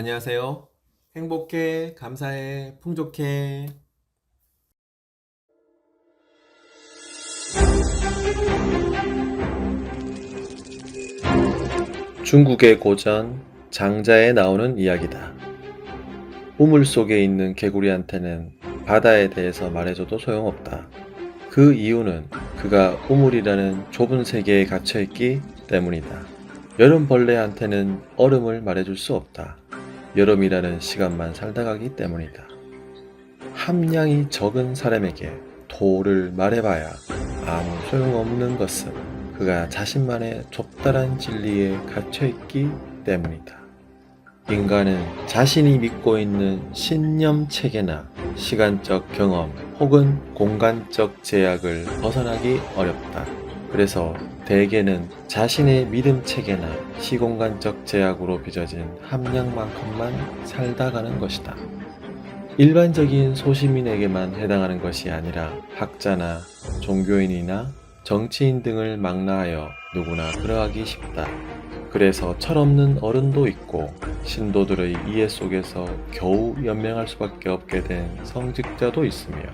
안녕하세요. 행복해, 감사해, 풍족해. 중국의 고전 장자에 나오는 이야기다. 우물 속에 있는 개구리한테는 바다에 대해서 말해줘도 소용없다. 그 이유는 그가 우물이라는 좁은 세계에 갇혀있기 때문이다. 여름벌레한테는 얼음을 말해줄 수 없다. 여름이라는 시간만 살다 가기 때문이다. 함량이 적은 사람에게 도를 말해봐야 아무 소용없는 것은 그가 자신만의 좁다란 진리에 갇혀있기 때문이다. 인간은 자신이 믿고 있는 신념 체계나 시간적 경험 혹은 공간적 제약을 벗어나기 어렵다. 그래서 대개는 자신의 믿음 체계나 시공간적 제약으로 빚어진 함량만큼만 살다 가는 것이다. 일반적인 소시민에게만 해당하는 것이 아니라 학자나 종교인이나 정치인 등을 망라하여 누구나 그러하기 쉽다. 그래서 철없는 어른도 있고 신도들의 이해 속에서 겨우 연명할 수밖에 없게 된 성직자도 있으며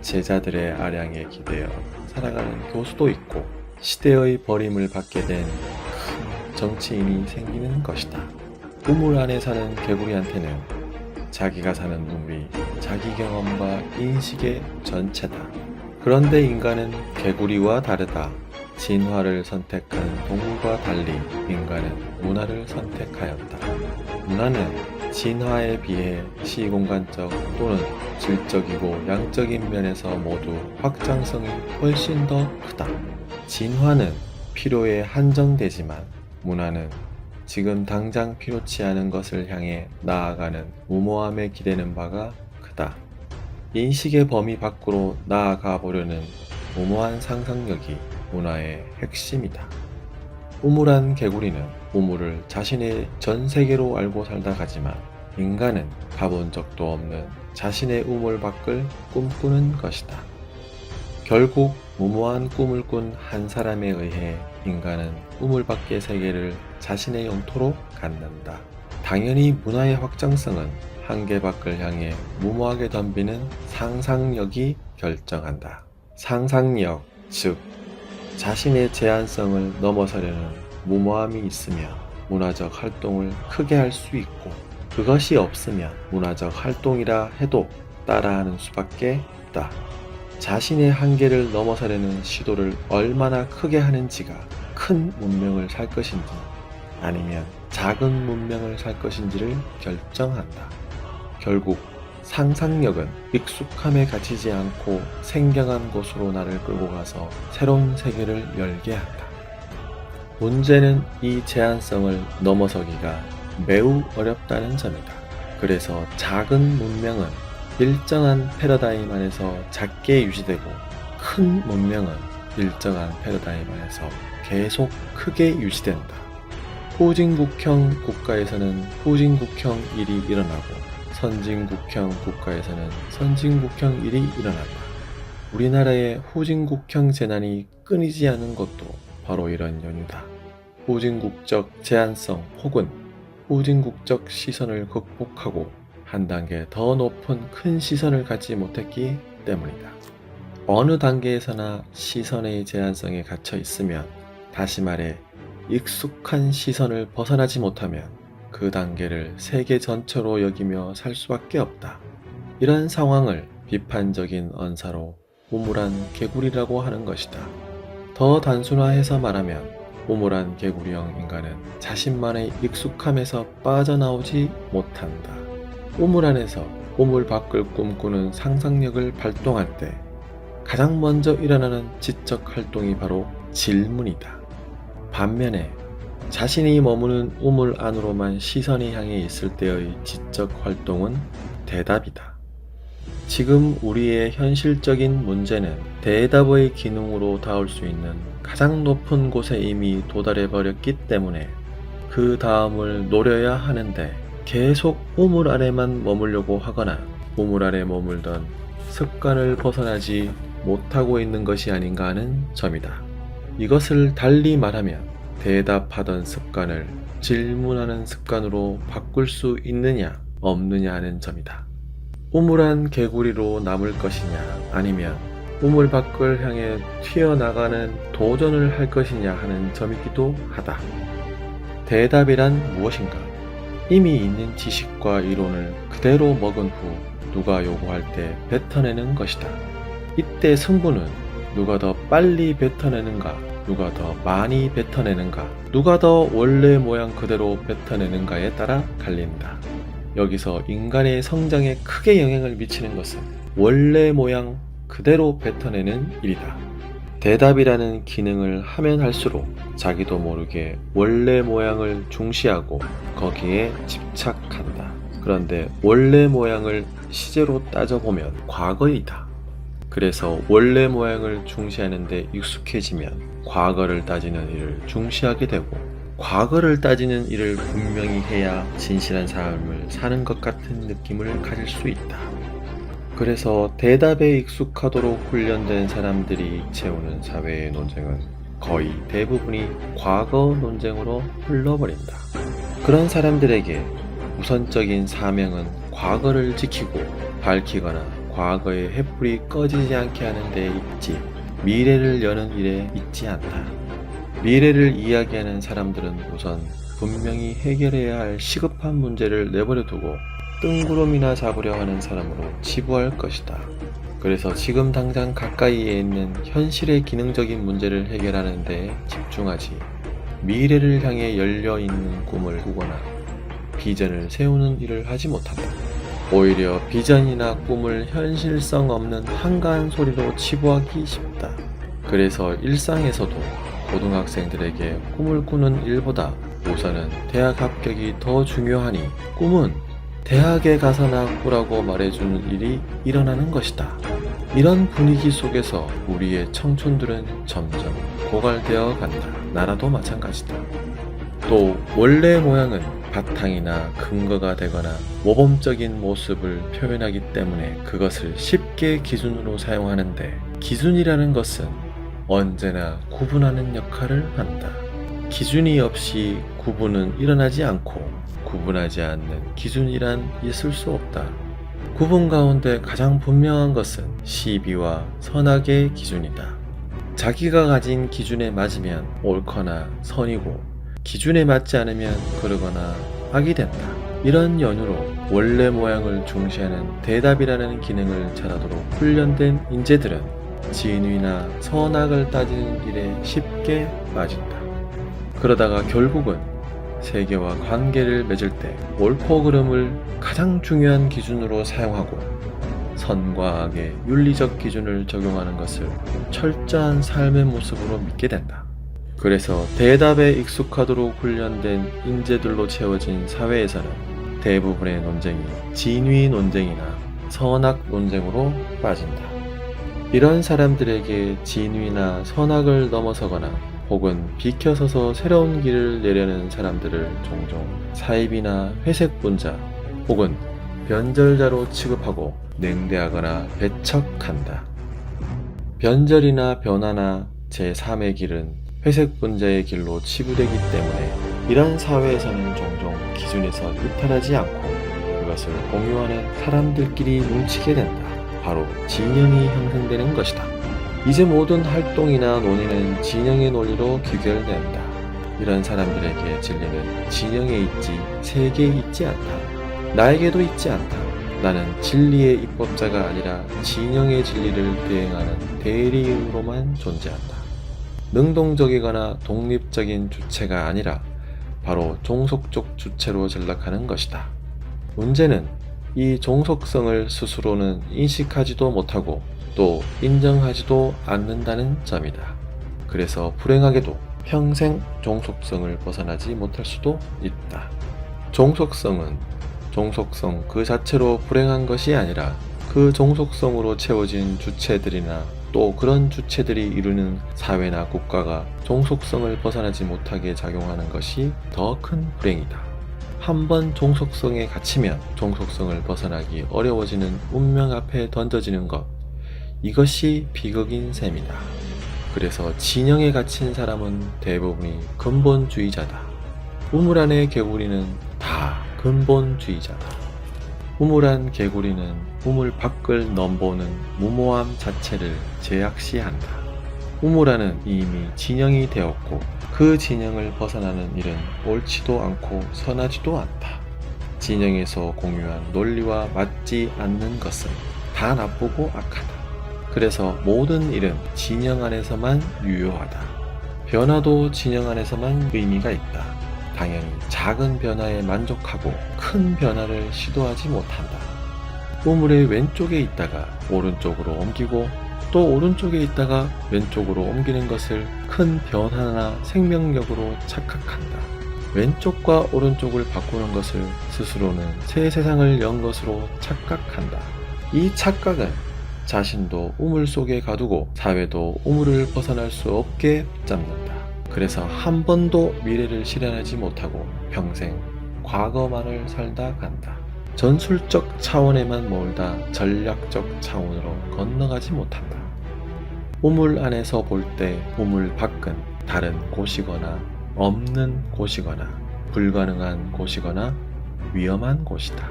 제자들의 아량에 기대어 살아가는 교수도 있고 시대의 버림을 받게 된 큰 정치인이 생기는 것이다. 우물 안에 사는 개구리한테는 자기가 사는 우물이 자기 경험과 인식의 전체다. 그런데 인간은 개구리와 다르다. 진화를 선택한 동물과 달리 인간은 문화를 선택하였다. 문화는 진화에 비해 시공간적 또는 질적이고 양적인 면에서 모두 확장성이 훨씬 더 크다. 진화는 필요에 한정되지만 문화는 지금 당장 필요치 않은 것을 향해 나아가는 무모함에 기대는 바가 크다. 인식의 범위 밖으로 나아가 보려는 무모한 상상력이 문화의 핵심이다. 우물한 개구리는 우물을 자신의 전 세계로 알고 살다 가지만 인간은 가본 적도 없는 자신의 우물 밖을 꿈꾸는 것이다. 결국 무모한 꿈을 꾼 한 사람에 의해 인간은 우물 밖의 세계를 자신의 영토로 갖는다. 당연히 문화의 확장성은 한계 밖을 향해 무모하게 덤비는 상상력이 결정한다. 상상력, 즉 자신의 제한성을 넘어서려는 무모함이 있으며 문화적 활동을 크게 할 수 있고 그것이 없으면 문화적 활동이라 해도 따라하는 수밖에 없다. 자신의 한계를 넘어서려는 시도를 얼마나 크게 하는지가 큰 문명을 살 것인지 아니면 작은 문명을 살 것인지를 결정한다. 결국 상상력은 익숙함에 갇히지 않고 생경한 곳으로 나를 끌고 가서 새로운 세계를 열게 한다. 문제는 이 제한성을 넘어서기가 매우 어렵다는 점이다. 그래서 작은 문명은 일정한 패러다임 안에서 작게 유지되고 큰 문명은 일정한 패러다임 안에서 계속 크게 유지된다. 후진국형 국가에서는 후진국형 일이 일어나고 선진국형 국가에서는 선진국형 일이 일어난다. 우리나라의 후진국형 재난이 끊이지 않은 것도 바로 이런 연유다. 후진국적 제한성 혹은 후진국적 시선을 극복하고 한 단계 더 높은 큰 시선을 갖지 못했기 때문이다. 어느 단계에서나 시선의 제한성에 갇혀 있으면 다시 말해 익숙한 시선을 벗어나지 못하면 그 단계를 세계 전체로 여기며 살 수밖에 없다. 이런 상황을 비판적인 언사로 우물한 개구리라고 하는 것이다. 더 단순화해서 말하면 우물한 개구리형 인간은 자신만의 익숙함에서 빠져나오지 못한다. 우물 안에서 우물 밖을 꿈꾸는 상상력을 발동할 때 가장 먼저 일어나는 지적 활동이 바로 질문이다. 반면에 자신이 머무는 우물 안으로만 시선이 향해 있을 때의 지적 활동은 대답이다. 지금 우리의 현실적인 문제는 대답의 기능으로 닿을 수 있는 가장 높은 곳에 이미 도달해 버렸기 때문에 그 다음을 노려야 하는데 계속 우물 아래만 머물려고 하거나 우물 아래 머물던 습관을 벗어나지 못하고 있는 것이 아닌가 하는 점이다. 이것을 달리 말하면 대답하던 습관을 질문하는 습관으로 바꿀 수 있느냐, 없느냐 하는 점이다. 우물한 개구리로 남을 것이냐, 아니면 우물 밖을 향해 튀어나가는 도전을 할 것이냐 하는 점이기도 하다. 대답이란 무엇인가? 이미 있는 지식과 이론을 그대로 먹은 후 누가 요구할 때 뱉어내는 것이다. 이때 승부는 누가 더 빨리 뱉어내는가, 누가 더 많이 뱉어내는가, 누가 더 원래 모양 그대로 뱉어내는가에 따라 갈린다. 여기서 인간의 성장에 크게 영향을 미치는 것은 원래 모양 그대로 뱉어내는 일이다. 대답이라는 기능을 하면 할수록 자기도 모르게 원래 모양을 중시하고 거기에 집착한다. 그런데 원래 모양을 시제로 따져보면 과거이다. 그래서 원래 모양을 중시하는데 익숙해지면 과거를 따지는 일을 중시하게 되고 과거를 따지는 일을 분명히 해야 진실한 삶을 사는 것 같은 느낌을 가질 수 있다. 그래서 대답에 익숙하도록 훈련된 사람들이 채우는 사회의 논쟁은 거의 대부분이 과거 논쟁으로 흘러버린다. 그런 사람들에게 우선적인 사명은 과거를 지키고 밝히거나 과거의 횃불이 꺼지지 않게 하는 데 있지 미래를 여는 일에 있지 않다. 미래를 이야기하는 사람들은 우선 분명히 해결해야 할 시급한 문제를 내버려 두고 뜬구름이나 잡으려 하는 사람으로 치부할 것이다. 그래서 지금 당장 가까이에 있는 현실의 기능적인 문제를 해결하는 데 집중하지 미래를 향해 열려 있는 꿈을 꾸거나 비전을 세우는 일을 하지 못한다. 오히려 비전이나 꿈을 현실성 없는 한가한 소리로 치부하기 쉽다. 그래서 일상에서도 고등학생들에게 꿈을 꾸는 일보다 우선은 대학 합격이 더 중요하니 꿈은 대학에 가서나 꾸라고 말해주는 일이 일어나는 것이다. 이런 분위기 속에서 우리의 청춘들은 점점 고갈되어 간다. 나라도 마찬가지다. 또 원래 모양은 바탕이나 근거가 되거나 모범적인 모습을 표현하기 때문에 그것을 쉽게 기준으로 사용하는데 기준이라는 것은 언제나 구분하는 역할을 한다. 기준이 없이 구분은 일어나지 않고 구분하지 않는 기준이란 있을 수 없다. 구분 가운데 가장 분명한 것은 시비와 선악의 기준이다. 자기가 가진 기준에 맞으면 옳거나 선이고 기준에 맞지 않으면 그러거나 악이 된다. 이런 연유로 원래 모양을 중시하는 대답이라는 기능을 잘하도록 훈련된 인재들은 진위나 선악을 따지는 일에 쉽게 빠진다. 그러다가 결국은 세계와 관계를 맺을 때 옳고 그름을 가장 중요한 기준으로 사용하고 선과 악의 윤리적 기준을 적용하는 것을 철저한 삶의 모습으로 믿게 된다. 그래서 대답에 익숙하도록 훈련된 인재들로 채워진 사회에서는 대부분의 논쟁이 진위 논쟁이나 선악 논쟁으로 빠진다. 이런 사람들에게 진위나 선악을 넘어서거나 혹은 비켜서서 새로운 길을 내려는 사람들을 종종 사입이나 회색 분자 혹은 변절자로 취급하고 냉대하거나 배척한다. 변절이나 변화나 제3의 길은 회색 분자의 길로 치부되기 때문에 이런 사회에서는 종종 기준에서 이탈하지 않고 그것을 공유하는 사람들끼리 뭉치게 된다. 바로 진영이 형성되는 것이다. 이제 모든 활동이나 논의는 진영의 논리로 귀결된다. 이런 사람들에게 진리는 진영에 있지 세계에 있지 않다. 나에게도 있지 않다. 나는 진리의 입법자가 아니라 진영의 진리를 대행하는 대리인으로만 존재한다. 능동적이거나 독립적인 주체가 아니라 바로 종속적 주체로 전락하는 것이다. 문제는 이 종속성을 스스로는 인식하지도 못하고 또 인정하지도 않는다는 점이다. 그래서 불행하게도 평생 종속성을 벗어나지 못할 수도 있다. 종속성은 종속성 그 자체로 불행한 것이 아니라 그 종속성으로 채워진 주체들이나 또 그런 주체들이 이루는 사회나 국가가 종속성을 벗어나지 못하게 작용하는 것이 더 큰 불행이다. 한번 종속성에 갇히면 종속성을 벗어나기 어려워지는 운명 앞에 던져지는 것. 이것이 비극인 셈이다. 그래서 진영에 갇힌 사람은 대부분이 근본주의자다. 우물 안의 개구리는 다 근본주의자다. 우물 안 개구리는 우물 밖을 넘보는 무모함 자체를 제약시한다. 우물 안은 이미 진영이 되었고 그 진영을 벗어나는 일은 옳지도 않고 선하지도 않다. 진영에서 공유한 논리와 맞지 않는 것은 다 나쁘고 악하다. 그래서 모든 일은 진영 안에서만 유효하다. 변화도 진영 안에서만 의미가 있다. 당연히 작은 변화에 만족하고 큰 변화를 시도하지 못한다. 우물의 왼쪽에 있다가 오른쪽으로 옮기고 또 오른쪽에 있다가 왼쪽으로 옮기는 것을 큰 변화나 생명력으로 착각한다. 왼쪽과 오른쪽을 바꾸는 것을 스스로는 새 세상을 연 것으로 착각한다. 이 착각은 자신도 우물 속에 가두고 사회도 우물을 벗어날 수 없게 붙잡는다. 그래서 한 번도 미래를 실현하지 못하고 평생 과거만을 살다 간다. 전술적 차원에만 몰다 전략적 차원으로 건너가지 못한다. 우물 안에서 볼 때 우물 밖은 다른 곳이거나 없는 곳이거나 불가능한 곳이거나 위험한 곳이다.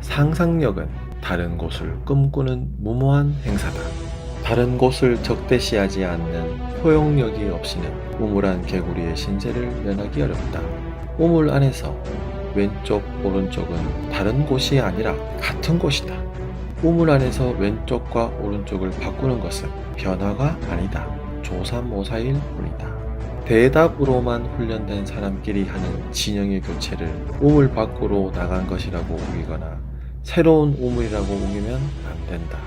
상상력은 다른 곳을 꿈꾸는 무모한 행사다. 다른 곳을 적대시하지 않는 포용력이 없이는 우물안 개구리의 신세를 면하기 어렵다. 우물 안에서 왼쪽, 오른쪽은 다른 곳이 아니라 같은 곳이다. 우물 안에서 왼쪽과 오른쪽을 바꾸는 것은 변화가 아니다. 조삼모사일 뿐이다. 대답으로만 훈련된 사람끼리 하는 진영의 교체를 우물 밖으로 나간 것이라고 우기거나 새로운 우물이라고 우기면 안 된다.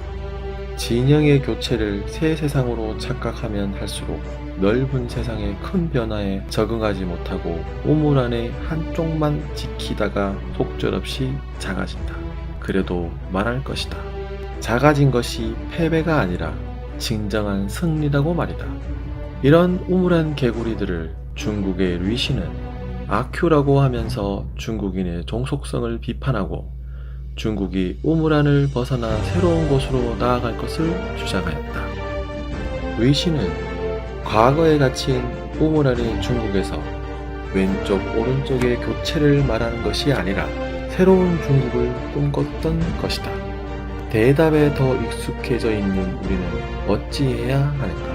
진영의 교체를 새 세상으로 착각하면 할수록 넓은 세상의 큰 변화에 적응하지 못하고 우물 안에 한쪽만 지키다가 속절없이 작아진다. 그래도 말할 것이다. 작아진 것이 패배가 아니라 진정한 승리라고 말이다. 이런 우물안 개구리들을 중국의 류시는 아큐라고 하면서 중국인의 종속성을 비판하고 중국이 우물안을 벗어나 새로운 곳으로 나아갈 것을 주장하였다. 류시는 과거에 갇힌 우물안의 중국에서 왼쪽 오른쪽의 교체를 말하는 것이 아니라 새로운 중국을 꿈꿨던 것이다. 대답에 더 익숙해져 있는 우리는 어찌해야 하는가?